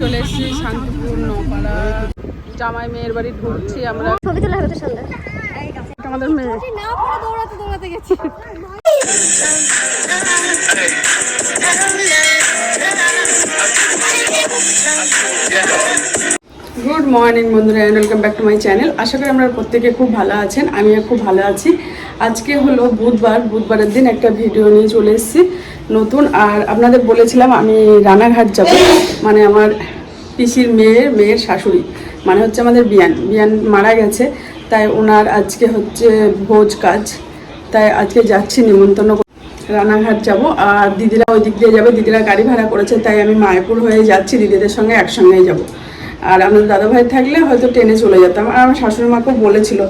চলে এসেছি শান্তিপুর নপাড়া জামাই মেয়ের বাড়ি ঢুকছি আমরা। ছবি তোলা হবে তো সুন্দর আমাদের মেয়ে। দৌড়াতে দৌড়াতে গেছি। গুড মর্নিং বন্ধুরা and welcome back to my channel আশা করি আমরা প্রত্যেকে খুব ভালো আছেন, আমিও খুব ভালো আছি। আজকে হলো বুধবার, বুধবারের দিন একটা ভিডিও নিয়ে চলে এসেছি, নতুন। আর আপনাদের বলেছিলাম আমি রানাঘাট যাব। মানে আমার পিসির মেয়ের মেয়ের শাশুড়ি মানে হচ্ছে আমাদের বিয়ান। বিয়ান মারা গেছে, তাই ওনার আজকে হচ্ছে ভোজ কাজ। তাই আজকে যাচ্ছি, নিমন্ত্রণ। রানাঘাট যাব। আর দিদিরা ওই দিক দিয়ে যাবে, দিদিরা গাড়ি ভাড়া করেছে, তাই আমি মায়াপুর হয়ে যাচ্ছি, দিদিদের সঙ্গে একসঙ্গেই যাব। আর আমাদের দাদাভাই থাকলে হয়তো ট্রেনে চলে যেতাম। আর আমার শাশুড়ি মাকেও বলেছিল,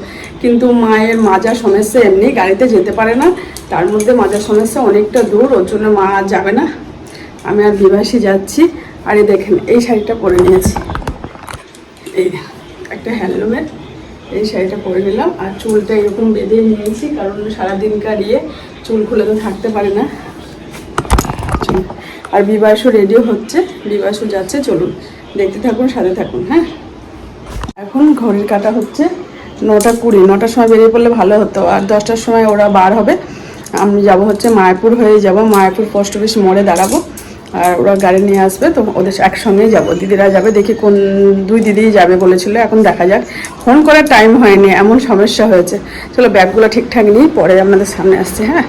কিন্তু মায়ের মাজার সমস্যা এমনি, গাড়িতে যেতে পারে না। তার মধ্যে মাজার সমস্যা অনেকটা দূর, ওর জন্য মা যাবে না। আমি আর বিবাসী যাচ্ছি। আর এই দেখেন, এই শাড়িটা পরে নিয়েছি। এই একটা হ্যান্ডলুমের, এই শাড়িটা পরে নিলাম। আর চুলটা এরকম বেঁধে নিয়েছি, কারণ সারাদিনকার ইয়ে চুল খুলে তো থাকতে পারে না। চলুন। আর বিবাসও রেডিও হচ্ছে বিবাসও যাচ্ছে, চলুন দেখতে থাকুন, সাথে থাকুন হ্যাঁ? এখন ঘড়ির কাটা হচ্ছে নটা কুড়ি, নটার সময় বেরিয়ে পড়লে ভালো হতো। আর দশটার সময় ওরা বার হবে। আমি যাব হচ্ছে মায়াপুর হয়ে যাব। মায়াপুর পোস্ট অফিস মোড়ে দাঁড়াবো। আর ওরা গাড়ি নিয়ে আসবে, তো ওদের একসঙ্গেই যাব। দিদিরা যাবে, দেখি কোন, দুই দিদি যাবে বলেছিল, এখন দেখা যাক। ফোন করার টাইম হয়নি, এমন সমস্যা হয়েছে। চলো ব্যাগগুলো ঠিকঠাক নিই, পরে আপনাদের সামনে আসছে হ্যাঁ?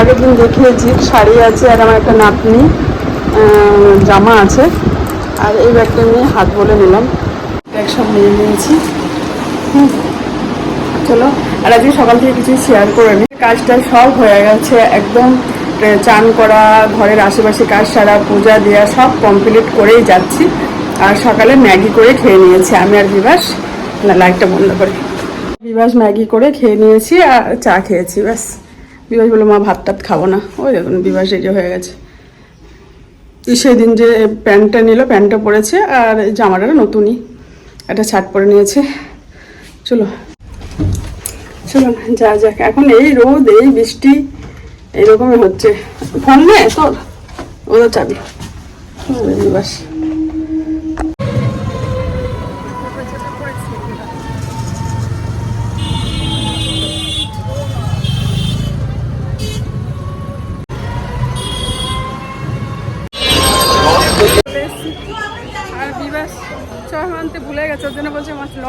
আগের দিন দেখিয়েছি, শাড়ি আছে আর আমার একটা নাতনি জামা আছে। আর এই ব্যাগটা নিয়ে হাত বলে নিলাম। ব্যাগ সব নিয়ে নিয়েছি। চলো। আর আজকে সকাল থেকে কিছু শেয়ার করে নি। কাজটা সব হয়ে গেছে, একদম চান করা, ঘরের আশেপাশে কাজ সারা, পূজা দেওয়া সব কমপ্লিট করেই যাচ্ছি। আর সকালে ম্যাগি করে খেয়ে নিয়েছি। আমি আর বিবাস লাইটটা বন্ধ করে। বিবাস ম্যাগি করে খেয়ে নিয়েছি আর চা খেয়েছি, ব্যাস। বিবাস বলল মা ভাত টাত খাব না। ওই দেখুন বিবাস এই যে হয়ে গেছে। সেদিন যে প্যান্টটা নিল প্যান্টটা পরেছে আর জামাটা নতুনই। একটা ছাট পরে নিয়েছে। চলো চলো যা যাক। এখন এই রোদ এই বৃষ্টি এইরকমই হচ্ছে। ফোন নে তোর ওদের চাবি। হুম,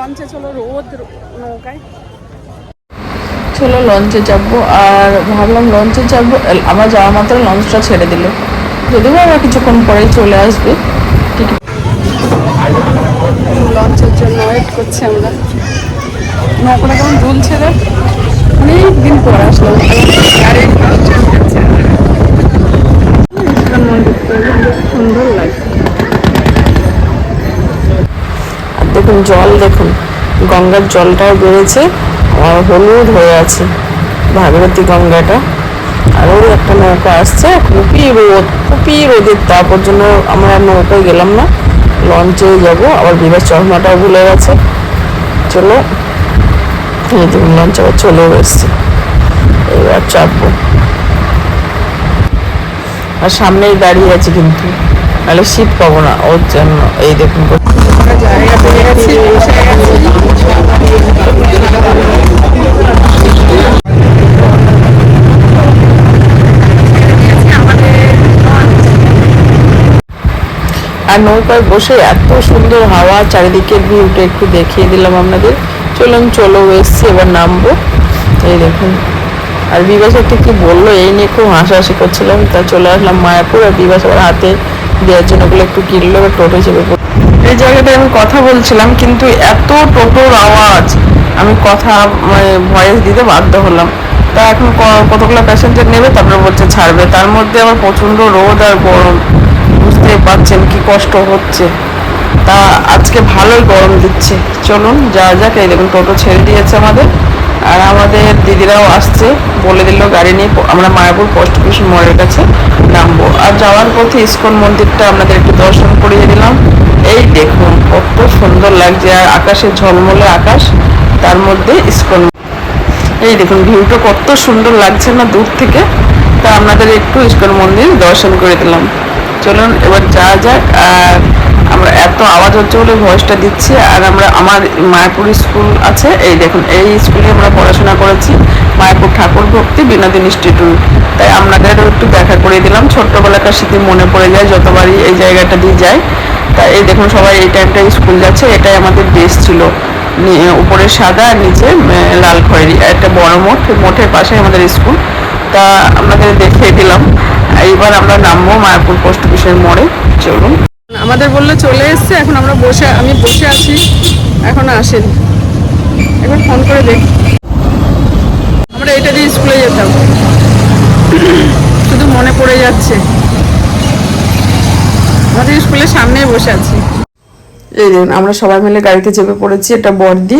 লঞ্চে চলো রোদ নৌকায়। চলো লঞ্চে যাব আর ভাবলাম লঞ্চে যাব। এল- আবার যাওয়া মাত্র লঞ্চটা ছেড়ে দিল। যদিও আবার কিছুক্ষণ পরেই চলে আসবে। টিকিট লঞ্চের জন্য ওয়েট করছি আমরা। নৌকাটা কেমন দুলছে রে? অনেক দিন পর আসলাম। আর এই লঞ্চে উঠেছে। ইস্কন মন্দিরটা বেশ সুন্দর লাগছে আর দেখুন জল, দেখুন। গঙ্গার জলটাও বেড়েছে আর হলুদ হয়ে আছে, ভাগীরথী গঙ্গাটা। আর ওই একটা নৌকা আসছে খুবই রোদ খুবই রোদের তাপ, ওর জন্য আমরা নৌকায় গেলাম না। লঞ্চে যাব, আবার বিবাহ চশমাটাও ভুলে গেছে। চলো লঞ্চ আবার চলেও এসছে। এবার চাপবো। আর সামনেই দাঁড়িয়ে আছে কিন্তু, নাহলে শীত পাবো না, ওর জন্য। এই দেখুন আর নৌকায় বসে এত সুন্দর হাওয়া, চারিদিকের ভিউটা একটু দেখিয়ে দিলাম আপনাদের। চলুন, চলো এসছি, এবার নামবো। এই দেখুন। আর বিবাস একটা কি বলল? এই নিয়ে খুব হাসাহাসি করছিলাম। তা চলে আসলাম মায়াপুর, আর বিবাস আবার হাতে দেওয়ার জন্য ওগুলো একটু কিনলো, এবার টোটো চেপে এই জায়গাটায় আমি কথা বলছিলাম, কিন্তু এত টোটোর আওয়াজ, আমি কথা মানে ভয়েস দিতে বাধ্য হলাম। তা এখন কতগুলো প্যাসেঞ্জার নেবে? তারপরে বলছে ছাড়বে। তার মধ্যে আবার প্রচণ্ড রোদ আর গরম। বুঝতেই পারছেন কি কষ্ট হচ্ছে। তা আজকে ভালোই গরম দিচ্ছে। চলুন, যা যাক, এই দেখুন, টোটো ছেড়ে দিয়েছে আমাদের। আর আমাদের দিদিরাও আসছে, বলে দিল গাড়ি নিয়ে আমরা মায়াপুর পোস্ট অফিস মোড়ের কাছে নামবো। আর যাওয়ার পথে ইস্কন মন্দিরটা আপনাদের একটু দর্শন করিয়ে দিলাম। এই দেখুন, কত সুন্দর লাগছে, আর আকাশে ঝলমলে আকাশ, তার মধ্যে ইস্কন। এই দেখুন, ভিউটা কত সুন্দর লাগছে না দূর থেকে। তা আপনাদের একটু ইস্কন মন্দির দর্শন করে দিলাম। চলুন, এবার যা যাক। আর আমরা এত আওয়াজ হচ্ছে বলে ভয়েসটা দিচ্ছি। আর আমরা আমার মায়াপুর স্কুল আছে। এই দেখুন, এই স্কুলে আমরা পড়াশোনা করেছি। মায়াপুর ঠাকুর ভক্তি বিনোদিনী ইনস্টিটিউট তাই আপনাদেরও একটু দেখা করে দিলাম। ছোট্টবেলাকার স্মৃতি মনে পড়ে যায়, যতবারই এই জায়গাটা দিয়ে যায় তা এই দেখুন, সবাই এই টাইমটা স্কুল যাচ্ছে। এটাই আমাদের বেস ছিল। উপরে সাদা আর নিচে লাল খয়েরি। একটা বড় মঠ, মঠের পাশে আমাদের স্কুল। তা আপনাদের দেখিয়ে দিলাম। এইবার আমরা নামবো মায়াপুর পোস্ট অফিসের মোড়ে। চলুন। আমাদের বললে চলে এসছে এখন আমরা বসে আমি বসে আছি এখন আসেন। একবার ফোন করে দেখ। আমরা এটা দিয়ে স্কুলে যেতাম। শুধু মনে পড়ে যাচ্ছে। আমাদের স্কুলের সামনেই বসে আছি। এই দেখুন আমরা সবাই মিলে গাড়িতে চেপে পড়েছি এটা বর্দি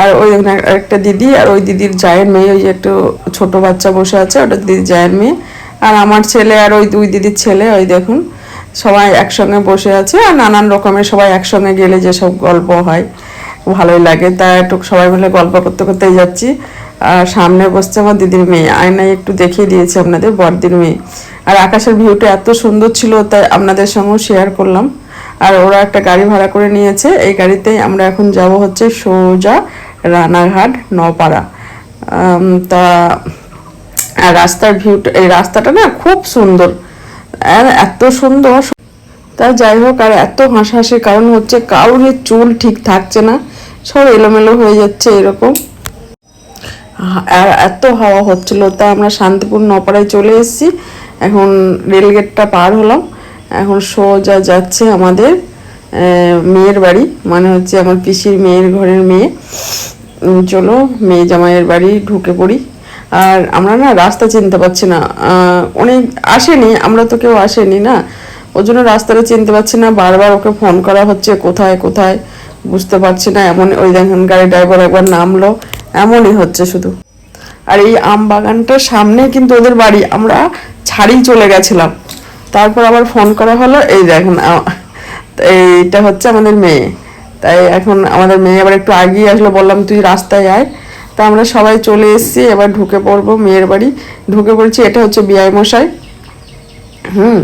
আর ওই দেখুন একটা দিদি আর ওই দিদির জায়ের মেয়ে ওই যে একটু ছোট বাচ্চা বসে আছে ওটা দিদির জায়ের মেয়ে। আর আমার ছেলে আর ওই দুই দিদির ছেলে, ওই দেখুন, সবাই একসঙ্গে বসে আছে আর নানান রকমের সবাই একসঙ্গে গেলে যেসব গল্প হয়, ভালোই লাগে। তা একটু সবাই মিলে গল্প করতে করতেই যাচ্ছি। আর সামনে বসছে আমার দিদির মেয়ে। আয়নায় একটু দেখিয়ে দিয়েছি আপনাদের, বড়দির মেয়ে। আর আকাশের ভিউটা এত সুন্দর ছিল, তাই আপনাদের সঙ্গেও শেয়ার করলাম। আর ওরা একটা গাড়ি ভাড়া করে নিয়েছে। এই গাড়িতেই আমরা এখন যাব হচ্ছে সোজা রানাঘাট নপাড়া তা আর রাস্তার ভিউটা এই রাস্তাটা না খুব সুন্দর। আর এত সুন্দর। তা যাই হোক, আর এত হাসাহাসির কারণ হচ্ছে কারোর চুল ঠিক থাকছে না। সব এলোমেলো হয়ে যাচ্ছে এরকম। আর এত হাওয়া হচ্ছিল। তা আমরা শান্তিপুর নপাড়ায় চলে এসেছি। এখন রেলগেটটা পার হলাম। এখন সোজা যাচ্ছে আমাদের মেয়ের বাড়ি। মানে হচ্ছে আমার পিসির মেয়ের ঘরের মেয়ে। চলো, মেয়ে জামাইয়ের বাড়ি ঢুকে পড়ি। আর আমরা না রাস্তা চিনতে পারছি না। অনেক আসেনি, আমরা তো কেউ আসেনি না। ওই জন্য রাস্তাটা চিনতে পারছি না, বারবার ওকে ফোন করা হচ্ছে, কোথায় কোথায়? বুঝতে পারছি না, এমন ওই দেখেন গাড়ি ড্রাইভার একবার নামলো, এমনই হচ্ছে শুধু। আর এই আম বাগানটার সামনে কিন্তু ওদের বাড়ি, আমরা ছাড়ি চলে গেছিলাম। তারপর আবার ফোন করা হলো, এই দেখেন এইটা হচ্ছে আমাদের মেয়ে। তাই এখন আমাদের মেয়ে আবার একটু আগিয়ে আসলো, বললাম, তুই রাস্তায় আয়। তা আমরা সবাই চলে এসেছি, এবার ঢুকে পড়ব মেয়ের বাড়ি। ঢুকে পড়েছি, এটা হচ্ছে বিআই মশাই। হুম,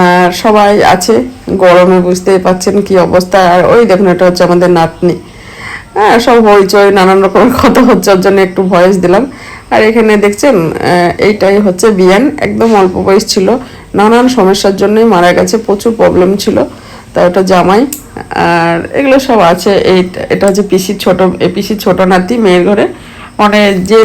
আর সবাই আছে, গরমে বুঝতেই পাচ্ছেন কি অবস্থা। আর ওই দেখুন, এটা হচ্ছে আমাদের নাতনি। হ্যাঁ সব হইচই, নানান রকমের কথা হচ্ছে, ওর জন্য একটু ভয়েস দিলাম। আর এখানে দেখছেন এইটাই হচ্ছে বিয়ান। একদম অল্প বয়স ছিল। নানান সমস্যার জন্যই মারা গেছে, প্রচুর প্রবলেম ছিল। তা ওটা জামাই। আর এগুলো সব আছে। এই এটা হচ্ছে পিসির ছোট পিসির ছোট নাতি মেয়ের ঘরে। মানে যে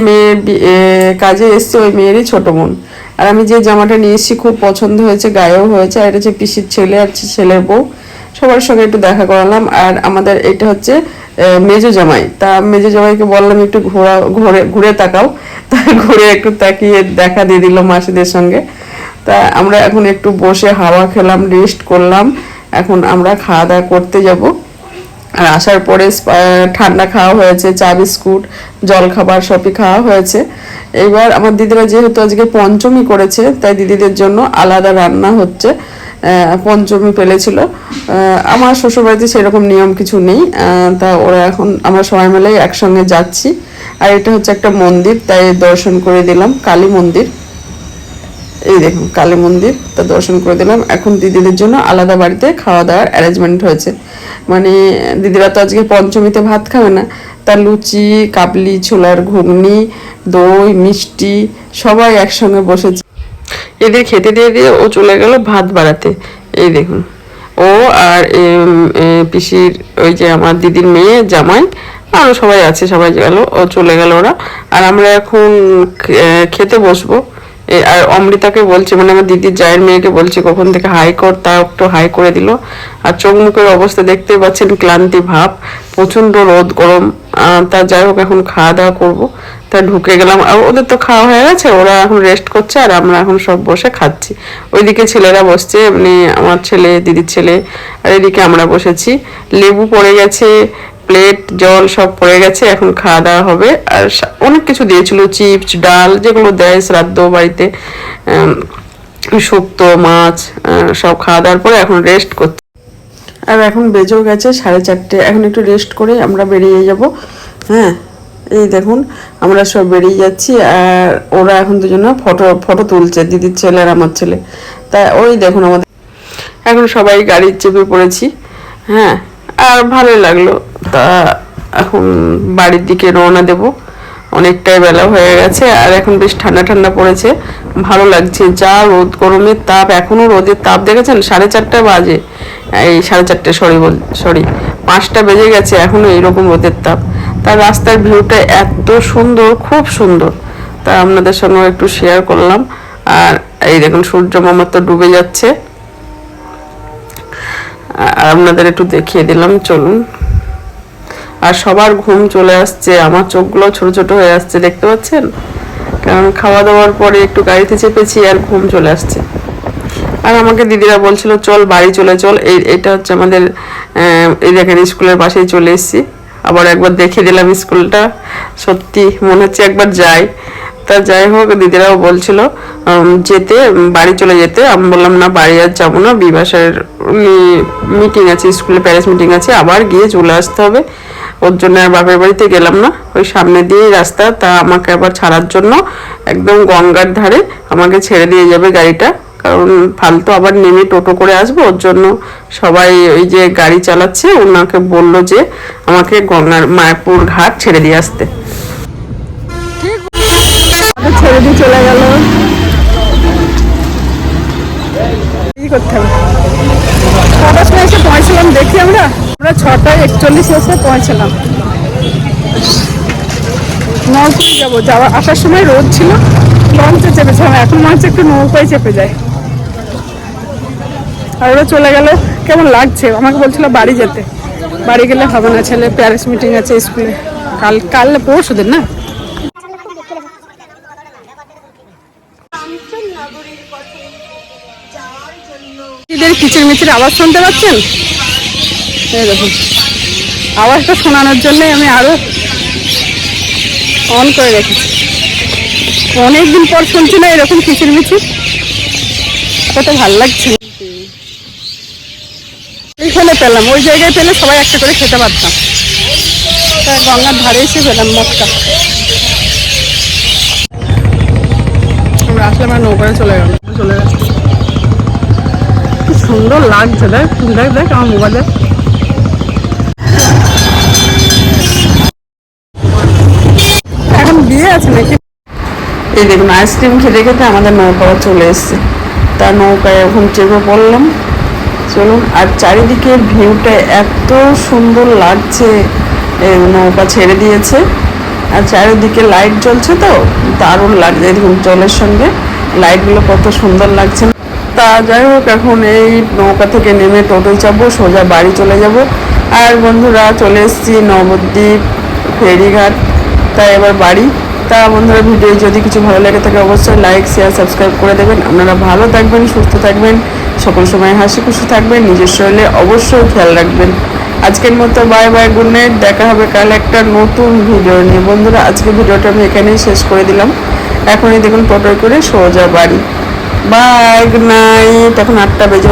এ, কাজে এসছে ওই মেয়েরই ছোট বোন। আর আমি যে জামাটা নিয়ে এসেছি খুব পছন্দ হয়েছে গায়েও হয়েছে। আর এটা হচ্ছে পিসির ছেলে আর ছেলের বউ। সবার সঙ্গে একটু দেখা করালাম। আর আমাদের এটা হচ্ছে মেজো জামাই। তা মেজো জামাইকে বললাম একটু ঘোরা ঘুরে ঘুরে তাকাও। তা ঘুরে একটু তাকিয়ে দেখা দিয়ে দিল মাসিদের সঙ্গে। তা আমরা এখন একটু বসে হাওয়া খেলাম রেস্ট করলাম। এখন আমরা খাওয়া দাওয়া করতে যাব। আর আসার পরে ঠান্ডা খাওয়া হয়েছে চা বিস্কুট জল খাবার সবই খাওয়া হয়েছে। এবার আমার দিদিরা যেহেতু আজকে পঞ্চমী করেছে তাই দিদিদের জন্য আলাদা রান্না হচ্ছে পঞ্চমী পেলেছিল আহ, আমার শ্বশুরবাড়িতে সেরকম নিয়ম কিছু নেই তা ওরা এখন আমরা সবাই মিলে একসঙ্গে যাচ্ছি। আর এটা হচ্ছে একটা মন্দির তাই দর্শন করে দিলাম কালী মন্দির। এই দেখুন, কালী মন্দির, তা দর্শন করে দিলাম। এখন দিদিদের জন্য আলাদা বাড়িতে খাওয়া দাওয়ার অ্যারেঞ্জমেন্ট হয়েছে। মানে দিদিরা তো আজকে পঞ্চমীতে ভাত খাবে না। তা লুচি, কাবলি, ছোলার ঘুগনি, দই, মিষ্টি, সবাই একসঙ্গে বসেছে। এদের খেতে দিয়ে দিয়ে ও চলে গেল ভাত বাড়াতে। এই দেখুন, ও আর পিসির ওই যে আমার দিদির মেয়ে, জামাই আরও সবাই আছে, সবাই গেল, ও চলে গেল ওরা। আর আমরা এখন খেতে বসবো। আর অমৃতাকে বলছে মানে আমার দিদির জায়ের মেয়েকে বলছে, কখন থেকে হাই কর তা একটু হাই করে দিল। আর চোখ মুখের অবস্থা দেখতে পাচ্ছেন ক্লান্তি ভাব প্রচণ্ড রোদ, গরম। তা যাই হোক, এখন খাওয়া দাওয়া করব। তা ঢুকে গেলাম। আর ওদের তো খাওয়া হয়ে গেছে, ওরা এখন রেস্ট করছে, আর আমরা এখন সব বসে খাচ্ছি। ওইদিকে ছেলেরা বসছে মানে আমার ছেলে, দিদির ছেলে, আর এদিকে আমরা বসেছি। লেবু পড়ে গেছে প্লেট জল সব পড়ে গেছে, এখন খাওয়া দাওয়া হবে। আর অনেক কিছু দিয়েছিল, চিপস, ডাল, যেগুলো দেয় শ্রাদ্ধ বাড়িতে শুক্তো, মাছ সব খাওয়া দাওয়ার পরে এখন রেস্ট করছে আর এখন বেজেও গেছে সাড়ে চারটে, এখন একটু রেস্ট করে আমরা বেরিয়ে যাব। হ্যাঁ এই দেখুন, আমরা সব বেরিয়ে যাচ্ছি, আর ওরা এখন দুজনে ফটো ফটো তুলছে, দিদির ছেলে আর আমার ছেলে। তা ওই দেখুন আমাদের। এখন সবাই গাড়ির চেপে পড়েছি হ্যাঁ আর ভালো লাগল। তা এখন বাড়ির দিকে রওনা দেব। অনেকটাই বেলা হয়ে গেছে আর এখন বেশ ঠান্ডা ঠান্ডা পড়েছে। ভালো লাগছে। যা রোদ, গরমের তাপ এখনও রোদের তাপ দেখেছেন? সাড়ে চারটা বাজে। এই সাড়ে চারটে সরি বল সরি পাঁচটা বেজে গেছে এখনও এইরকম রোদের তাপ। তার রাস্তার ভিউটা এত সুন্দর, খুব সুন্দর। তা আপনাদের সঙ্গে একটু শেয়ার করলাম। আর এই দেখুন, সূর্য মামা তো ডুবে যাচ্ছে। আর আপনাদের একটু দেখিয়ে দিলাম, চলুন। আর সবার ঘুম চলে আসছে, আমার চোখগুলো ছোট ছোট হয়ে আসছে, দেখতে পাচ্ছেন? কারণ খাওয়া দাওয়ার পরে একটু গাড়িতে চেপেছি আর ঘুম চলে আসছে। আর আমাকে দিদিরা বলছিল, চল বাড়ি চলে চল। এই, এটা হচ্ছে আমাদের এই দেখেন স্কুলের পাশেই চলে এসেছি। আবার একবার দেখে দিলাম স্কুলটা। সত্যি মনে হচ্ছে একবার যাই। তা যাই হোক, দিদিরাও বলছিল যেতে, বাড়ি চলে যেতে। আমি বললাম, না, বাড়ি আর যাব না। বিবাসের মিটিং আছে, স্কুলে প্যারেন্টস মিটিং আছে। আবার গিয়ে চলে আসতে হবে। ওর জন্য আর বাপের বাড়িতে গেলাম না। ওই সামনে দিয়েই রাস্তা, তা আমাকে আবার ছাড়ার জন্য একদম গঙ্গার ধারে আমাকে ছেড়ে দিয়ে যাবে গাড়িটা। কারণ ফালতু আবার নেমে টোটো করে আসব, ওর জন্য সবাই ওই যে গাড়ি চালাচ্ছে, ওনাকে বলল যে আমাকে গঙ্গার মায়াপুর ঘাট ছেড়ে দিয়ে আসতে। ছেড়ে দিয়ে চলে গেল। করতে হবে? কটার সময় এসে পৌঁছলাম দেখি আমরা আমরা ছটায় একচল্লিশ এসে পৌঁছলাম। নৌকায় যাব, যাওয়া, আসার সময় রোদ ছিল, লঞ্চে চেপেছিলাম, এখন মনে একটু নৌকায় চেপে যায়। আর ওরা চলে গেল, কেমন লাগছে? আমাকে বলছিল বাড়ি যেতে। বাড়ি গেলে হবে না, ছেলে প্যারেন্টস মিটিং আছে, স্কুলে। কাল কাল পরশু দিন না? এদের কিচির মিচির আওয়াজ শুনতে পাচ্ছেন? দেখুন, আওয়াজটা শোনানোর জন্য আমি আরও অন করে রেখেছি। অনেকদিন পর শুনছি না এরকম কিচির মিচির। কত ভালো লাগছে। এইখানে পেলাম, ওই জায়গায় পেলে সবাই একটা করে খেতে পারতাম। গঙ্গার ধারে এসে পেলাম আমরা আসলে আমার নৌকায় চলে গেল চলে গেছে সুন্দর লাগছে, দেখ দেখ দেখ আমার মোবাইলে এখন বিয়ে আছে নাকি? এই দেখুন আইসক্রিম খেতে খেতে আমাদের নৌকাও চলে এসছে। তা নৌকায় এখন চেপে পড়লাম। চলুন, আর চারিদিকের ভিউটা এত সুন্দর লাগছে নৌকা ছেড়ে দিয়েছে। আর চারিদিকে লাইট জ্বলছে তো, দারুণ লাগছে। দেখুন, জলের সঙ্গে লাইটগুলো কত সুন্দর লাগছে। তা যাই হোক, এখন এই নৌকা থেকে নেমে টোটো চাপবো, সোজা বাড়ি চলে যাব। আর বন্ধুরা, চলে এসেছি নবদ্বীপ ফেরিঘাট। তা এবার বাড়ি। তা বন্ধুরা, ভিডিও যদি কিছু ভালো লেগে থাকে, অবশ্যই লাইক শেয়ার সাবস্ক্রাইব করে দেবেন। আপনারা ভালো থাকবেন, সুস্থ থাকবেন, সকল সময় হাসি খুশি থাকবেন, নিজের শরীরে অবশ্যই খেয়াল রাখবেন। আজকের মতো বাই বাই গুড নাইট দেখা হবে কাল একটা নতুন ভিডিও নিয়ে। বন্ধুরা আজকে ভিডিওটা আমি এখানেই শেষ করে দিলাম। এখনই দেখুন টোটোয় করে সোজা বাড়ি। বাই গুড নাইট এখন আটটা বেজে